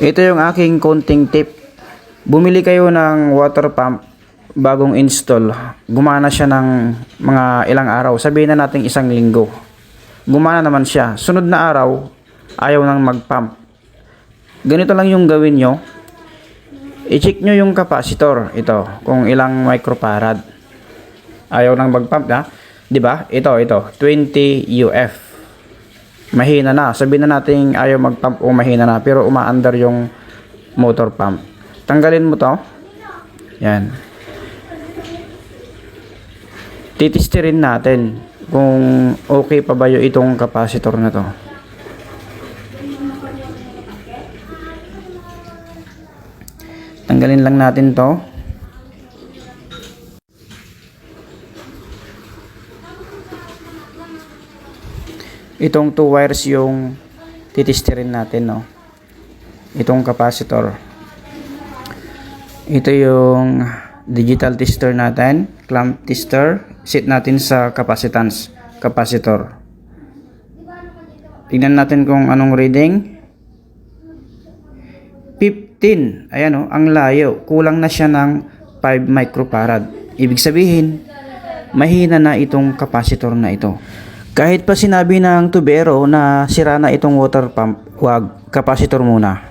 Ito yung aking konting tip. Bumili kayo ng water pump bagong install. Gumana siya ng mga ilang araw. Sabihin na natin isang linggo. Gumana naman siya. Sunod na araw, ayaw nang mag-pump. Ganito lang yung gawin nyo. I-check nyo yung capacitor. Ito, kung ilang microfarad. Ayaw nang mag-pump na. 'Di ba? Ito, ito. 20 UF. Mahina na. Sabihin na natin ayaw mag-pump o mahina na. Pero umaandar yung motor pump. Tanggalin mo to. Yan. Titistirin natin kung okay pa ba yung itong capacitor na to. Tanggalin lang natin to. Itong two wires yung titistirin natin, no. Itong capacitor. Ito yung digital tester natin, clamp tester. Set natin sa capacitance, capacitor. Tingnan natin kung anong reading. 15. Ayan o, ang layo. Kulang na siya ng 5 microfarad. Ibig sabihin, mahina na itong capacitor na ito. Kahit pa sinabi ng tubero na sira na itong water pump, wag, capacitor muna.